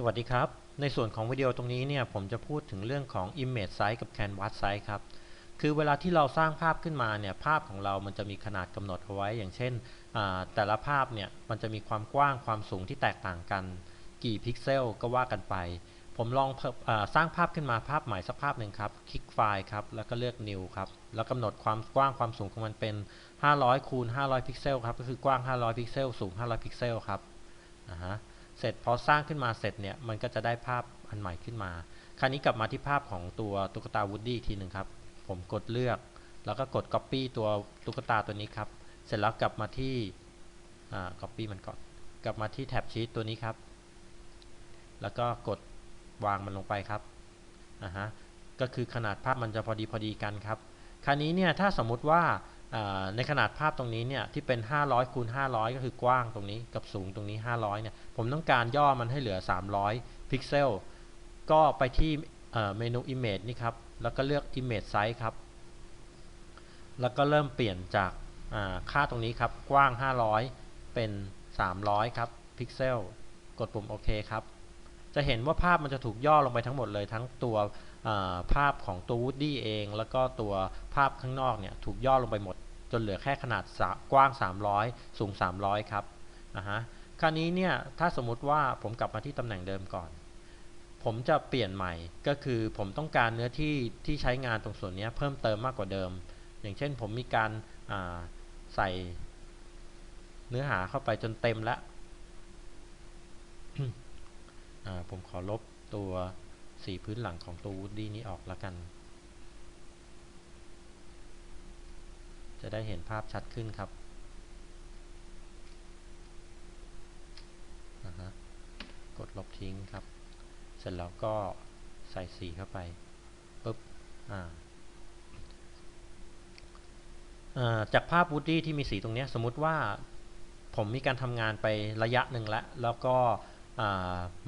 สวัสดีครับ ในส่วนของวิดีโอตรงนี้เนี่ยผมจะพูดถึงเรื่องของ image size กับ canvas size ครับ คือเวลาที่เราสร้างภาพขึ้นมาเนี่ยภาพของเรามันจะมีขนาดกำหนดเอาไว้ อย่างเช่น แต่ละภาพเนี่ยมันจะมีความกว้างความสูงที่แตกต่างกัน กี่พิกเซลก็ว่ากันไป ผมลองสร้างภาพขึ้นมาภาพใหม่สักภาพหนึ่งครับ คลิกไฟล์ครับ แล้วก็เลือก new ครับ แล้วกำหนดความกว้างความสูงของมันเป็น 500คูณ500 พิกเซลครับ ก็คือกว้าง 500 พิกเซล สูง 500 พิกเซลครับนะฮะ เสร็จพอสร้างขึ้นมาเสร็จเนี่ยมันก็จะได้ภาพอันใหม่ขึ้นมา คราวนี้กลับมาที่ภาพของตัวตุ๊กตาวูดดี้ทีหนึ่งครับ ผมกดเลือก แล้วก็กด Copy ตัวตุ๊กตาตัวนี้ครับ เสร็จแล้วกลับมาที่อ่า Copy มันก่อน กลับมาที่แท็บชีตตัวนี้ครับ แล้วก็กดวางมันลงไปครับอ่าฮะก็คือขนาดภาพมันจะพอดีพอดีกันครับ คราวนี้เนี่ยถ้าสมมุติว่า ในขนาดภาพตรงนี้เนี่ยที่เป็น 500คูณ500 ก็คือกว้างตรงนี้กับสูงตรงนี้ 500เนี่ยผมต้องการย่อมันให้เหลือ 300 พิกเซล ก็ไปที่เมนู Image นี่ครับ แล้วก็เลือก Image Size ครับ แล้วก็เริ่มเปลี่ยนจากค่าตรงนี้ครับ กว้าง 500 เป็น 300 ครับ พิกเซล กดปุ่มโอเคครับ จะเห็นว่าภาพมันจะถูกย่อลงไปทั้งหมดเลยทั้งตัวภาพของตัววูดดี้เอง แล้วก็ตัวภาพข้างนอกเนี่ยถูกย่อลงไปหมด จนเหลือแค่ขนาดกว้าง 300 สูง 300 ครับนะฮะคราวนี้เนี่ยถ้าสมมุติว่าผมกลับมาที่ตำแหน่งเดิมก่อน ผมจะเปลี่ยนใหม่ก็คือผมต้องการเนื้อที่ที่ใช้งานตรงส่วนนี้เพิ่มเติมมากกว่าเดิม อย่างเช่นผมมีการใส่เนื้อหาเข้าไปจนเต็มแล้ว ผมขอลบตัวสีพื้นหลังของตัววูดดี้นี้ออกแล้วกัน จะได้เห็นภาพชัดขึ้นครับกดลบทิ้งครับ เสร็จแล้วก็ใส่สีเข้าไปปุ๊บอ่าจากภาพวูดดี้ที่มีสีตรงนี้สมมติว่าผมมีการทำงานไประยะหนึ่งแล้ว แล้วก็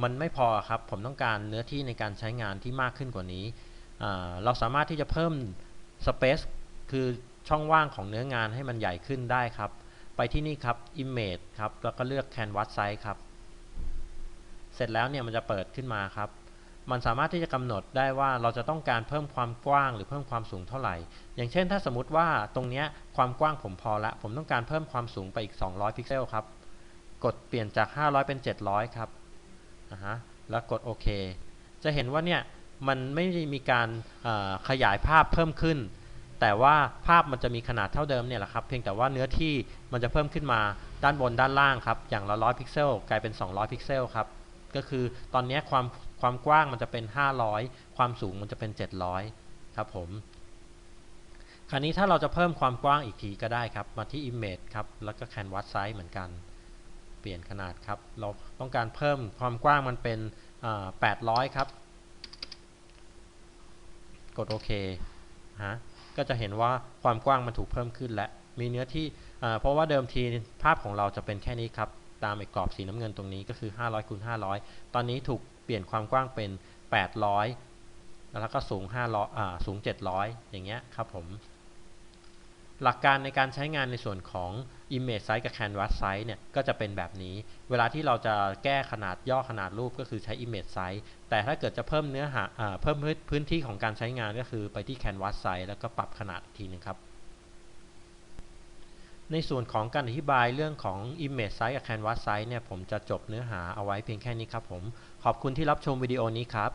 มันไม่พอครับ ผมต้องการเนื้อที่ในการใช้งานที่มากขึ้นกว่านี้ เราสามารถที่จะเพิ่ม Space คือช่องว่างของเนื้องานให้มันใหญ่ขึ้นได้ครับ ไปที่นี่ครับ Image ครับ แล้วก็เลือก Canvas Size ครับ เสร็จแล้วเนี่ยมันจะเปิดขึ้นมาครับ มันสามารถที่จะกำหนดได้ว่าเราจะต้องการเพิ่มความกว้างหรือเพิ่มความสูงเท่าไหร่ อย่างเช่น ถ้าสมมติว่าตรงนี้ความกว้างผมพอละ ผมต้องการเพิ่มความสูงไปอีก 200 พิกเซลครับ กดเปลี่ยนจาก 500 เป็น 700 ครับ นะฮะแล้วกดโอเค จะเห็นว่าเนี่ยมันไม่มีการขยายภาพเพิ่มขึ้น แต่ว่าภาพมันจะมีขนาดเท่าเดิมเนี่ยแหละครับ เพียงแต่ว่าเนื้อที่มันจะเพิ่มขึ้นมาด้านบนด้านล่างครับ อย่างละร้อยพิกเซลกลายเป็น 200 พิกเซลครับ ก็คือตอนนี้ความความกว้างมันจะเป็น 500 ความสูงมันจะเป็น 700 ครับผม คราวนี้ถ้าเราจะเพิ่มความกว้างอีกทีก็ได้ครับ มาที่ Image ครับ แล้วก็ Canvas Size เหมือนกัน เปลี่ยนขนาดครับ เราต้องการเพิ่มความกว้างมันเป็น 800 ครับ กดโอเคฮะก็จะเห็นว่าความกว้างมันถูกเพิ่มขึ้นและ มีเนื้อที่เพราะว่าเดิมทีภาพของเราจะเป็นแค่นี้ครับ ตามไอ้กรอบสีน้ำเงินตรงนี้ก็คือ 500คูณ500 ตอนนี้ถูกเปลี่ยนความกว้างเป็น 800 แล้วก็สูง500อ่าสูง 700 อย่างเงี้ยครับผม หลักการในการใช้งานในส่วนของ Image Size กับ Canvas Size เนี่ยก็จะเป็นแบบนี้ เวลาที่เราจะแก้ขนาดย่อขนาดรูปก็คือใช้ Image Size แต่ถ้าเกิดจะเพิ่มเนื้อหาเพิ่มพื้นที่ของการใช้งานก็คือไปที่ Canvas Size แล้วก็ปรับขนาดทีนึงครับ ในส่วนของการอธิบายเรื่องของ Image Size กับ Canvas Size เนี่ยผมจะจบเนื้อหาเอาไว้เพียงแค่นี้ครับผม ขอบคุณที่รับชมวิดีโอนี้ครับ